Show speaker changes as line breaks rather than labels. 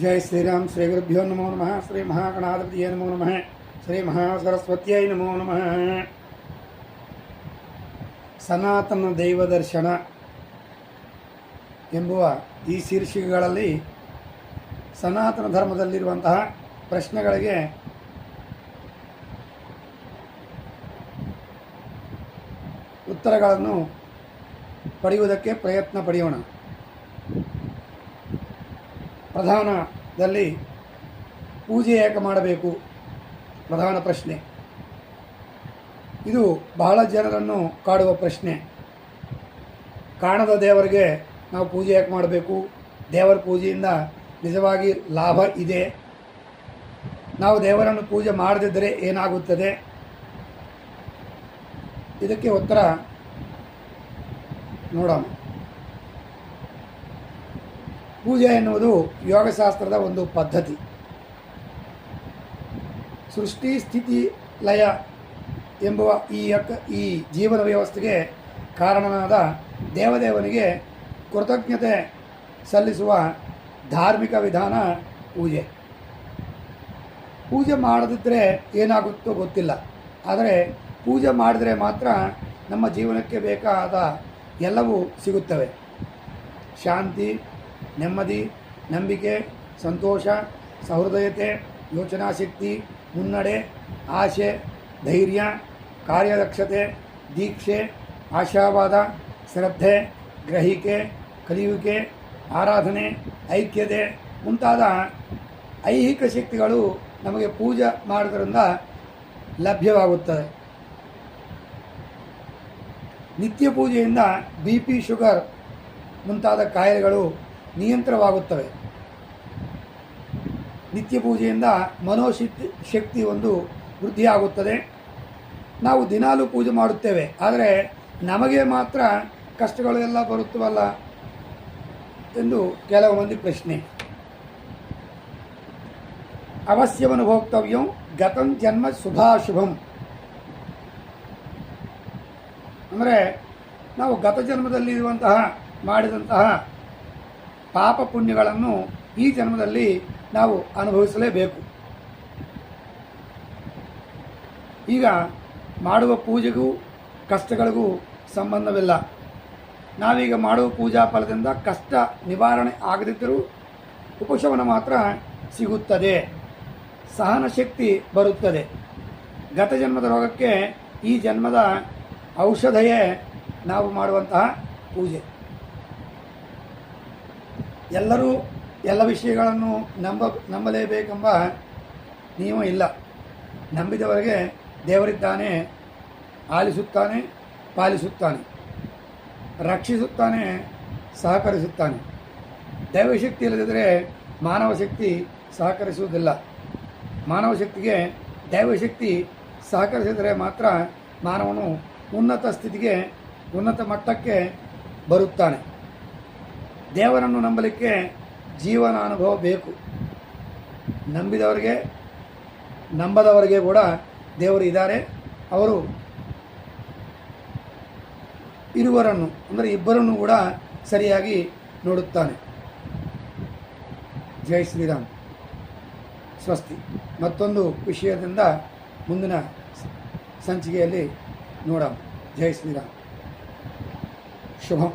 ಜೈ ಶ್ರೀರಾಮ್ ಶ್ರೀ ಗುರುಭ್ಯೋ ನಮೋ ನಮಃ ಶ್ರೀ ಮಹಾಗಣಾಧಿಪತಿಯೇ ನಮೋ ನಮಃ ಶ್ರೀ ಮಹಾಸರಸ್ವತ್ಯೈ ನಮೋ ನಮಃ ಸನಾತನ ದೈವ ದರ್ಶನ ಎಂಬುವ ಈ ಶೀರ್ಷಿಕೆಗಳಲ್ಲಿ ಸನಾತನ ಧರ್ಮದಲ್ಲಿರುವಂತಹ ಪ್ರಶ್ನೆಗಳಿಗೆ ಉತ್ತರಗಳನ್ನು ಪಡೆಯುವುದಕ್ಕೆ ಪ್ರಯತ್ನ ಪಡೆಯೋಣ. ಪ್ರಧಾನದಲ್ಲಿ ಪೂಜೆ ಯಾಕೆ ಮಾಡಬೇಕು? ಪ್ರಧಾನ ಪ್ರಶ್ನೆ. ಇದು ಬಹಳ ಜನರನ್ನು ಕಾಡುವ ಪ್ರಶ್ನೆ. ಕಾಣದ ದೇವರಿಗೆ ನಾವು ಪೂಜೆ ಯಾಕೆ ಮಾಡಬೇಕು? ದೇವರ ಪೂಜೆಯಿಂದ ನಿಜವಾಗಿ ಲಾಭ ಇದೆ. ನಾವು ದೇವರನ್ನು ಪೂಜೆ ಮಾಡದಿದ್ದರೆ ಏನಾಗುತ್ತದೆ? ಇದಕ್ಕೆ ಉತ್ತರ ನೋಡೋಣ. ಪೂಜೆ ಎನ್ನುವುದು ಯೋಗಶಾಸ್ತ್ರದ ಒಂದು ಪದ್ಧತಿ. ಸೃಷ್ಟಿ, ಸ್ಥಿತಿ, ಲಯ ಎಂಬುವ ಈ ಯಕ್, ಈ ಜೀವನ ವ್ಯವಸ್ಥೆಗೆ ಕಾರಣನಾದ ದೇವದೇವನಿಗೆ ಕೃತಜ್ಞತೆ ಸಲ್ಲಿಸುವ ಧಾರ್ಮಿಕ ವಿಧಾನ ಪೂಜೆ. ಪೂಜೆ ಮಾಡದಿದ್ದರೆ ಏನಾಗುತ್ತೋ ಗೊತ್ತಿಲ್ಲ. ಆದರೆ ಪೂಜೆ ಮಾಡಿದರೆ ಮಾತ್ರ ನಮ್ಮ ಜೀವನಕ್ಕೆ ಬೇಕಾದ ಎಲ್ಲವೂ ಸಿಗುತ್ತವೆ. ಶಾಂತಿ ನೆಮ್ಮದಿ, ನಂಬಿಕೆ, ಸಂತೋಷ, ಸಹೃದಯತೆ ಯೋಚನಾಶಕ್ತಿ ಮುನ್ನಡೆ, ಆಶೆ, ಧೈರ್ಯ, ಕಾರ್ಯದಕ್ಷತೆ, ದೀಕ್ಷೆ, ಆಶಾವಾದ, ಶ್ರದ್ಧೆ, ಗ್ರಹಿಕೆ, ಕಲಿಯುವಿಕೆ, ಆರಾಧನೆ, ಐಕ್ಯತೆ ಮುಂತಾದ ಐಹಿಕ ಶಕ್ತಿಗಳು ನಮಗೆ ಪೂಜೆ ಮಾಡೋದರಿಂದ ಲಭ್ಯವಾಗುತ್ತದೆ. ನಿತ್ಯ ಪೂಜೆಯಿಂದ ಬಿ ಪಿ ಶುಗರ್ ಮುಂತಾದ ಕಾಯಿಲೆಗಳು ನಿಯಂತ್ರವಾಗುತ್ತವೆ. ನಿತ್ಯ ಪೂಜೆಯಿಂದ ಮನೋಶಕ್ತಿ, ಶಕ್ತಿ ಒಂದು ವೃದ್ಧಿಯಾಗುತ್ತದೆ. ನಾವು ದಿನಾಲೂ ಪೂಜೆ ಮಾಡುತ್ತೇವೆ. ಆದರೆ ನಮಗೆ ಮಾತ್ರ ಕಷ್ಟಗಳು ಎಲ್ಲ ಬರುತ್ತವಲ್ಲ ಎಂದು ಕೆಲವು ಮಂದಿ ಪ್ರಶ್ನೆ. ಅವಶ್ಯವನುಭೋಕ್ತವ್ಯಂ ಗತಂ ಜನ್ಮ ಶುಭಾಶುಭಂ ಅಂದರೆ ನಾವು ಗತ ಜನ್ಮದಲ್ಲಿ ಇರುವಂತಹ ಮಾಡಿದಂತಹ ಪಾಪ ಪುಣ್ಯಗಳನ್ನು ಈ ಜನ್ಮದಲ್ಲಿ ನಾವು ಅನುಭವಿಸಲೇಬೇಕು. ಈಗ ಮಾಡುವ ಪೂಜೆಗೂ ಕಷ್ಟಗಳಿಗೂ ಸಂಬಂಧವಿಲ್ಲ. ನಾವೀಗ ಮಾಡುವ ಪೂಜಾ ಫಲದಿಂದ ಕಷ್ಟ ನಿವಾರಣೆ ಆಗದಿದ್ದರೂ ಉಪಶಮನ ಮಾತ್ರ ಸಿಗುತ್ತದೆ. ಸಹನ ಶಕ್ತಿ ಬರುತ್ತದೆ. ಗತ ಜನ್ಮದ ರೋಗಕ್ಕೆ ಈ ಜನ್ಮದ ಔಷಧಯೇ ನಾವು ಮಾಡುವಂತಹ ಪೂಜೆ. ಎಲ್ಲರೂ ಎಲ್ಲ ವಿಷಯಗಳನ್ನು ನಂಬ, ನಂಬಲೇಬೇಕೆಂಬ ನಿಯಮ ಇಲ್ಲ. ನಂಬಿದವರಿಗೆ ದೇವರಿದ್ದಾನೆ, ಆಲಿಸುತ್ತಾನೆ, ಪಾಲಿಸುತ್ತಾನೆ, ರಕ್ಷಿಸುತ್ತಾನೆ, ಸಹಕರಿಸುತ್ತಾನೆ. ದೈವಶಕ್ತಿ ಇಲ್ಲದಿದ್ದರೆ ಮಾನವ ಶಕ್ತಿ ಸಹಕರಿಸುವುದಿಲ್ಲ. ಮಾನವ ಶಕ್ತಿಗೆ ದೈವಶಕ್ತಿ ಸಹಕರಿಸಿದರೆ ಮಾತ್ರ ಮಾನವನು ಉನ್ನತ ಸ್ಥಿತಿಗೆ, ಉನ್ನತ ಮಟ್ಟಕ್ಕೆ ಬರುತ್ತಾನೆ. ದೇವರನ್ನು ನಂಬಲಿಕ್ಕೆ ಜೀವನ ಅನುಭವ ಬೇಕು. ನಂಬಿದವರಿಗೆ, ನಂಬದವರಿಗೆ ಕೂಡ ದೇವರು ಇದ್ದಾರೆ. ಅವರು ಇರುವರನ್ನು, ಅಂದರೆ ಇಬ್ಬರನ್ನು ಕೂಡ ಸರಿಯಾಗಿ ನೋಡುತ್ತಾನೆ. ಜೈ ಶ್ರೀರಾಮ್. ಸ್ವಸ್ತಿ. ಮತ್ತೊಂದು ವಿಷಯದಿಂದ ಮುಂದಿನ ಸಂಚಿಕೆಯಲ್ಲಿ ನೋಡೋಣ. ಜೈ ಶ್ರೀರಾಮ್. ಶುಭಂ.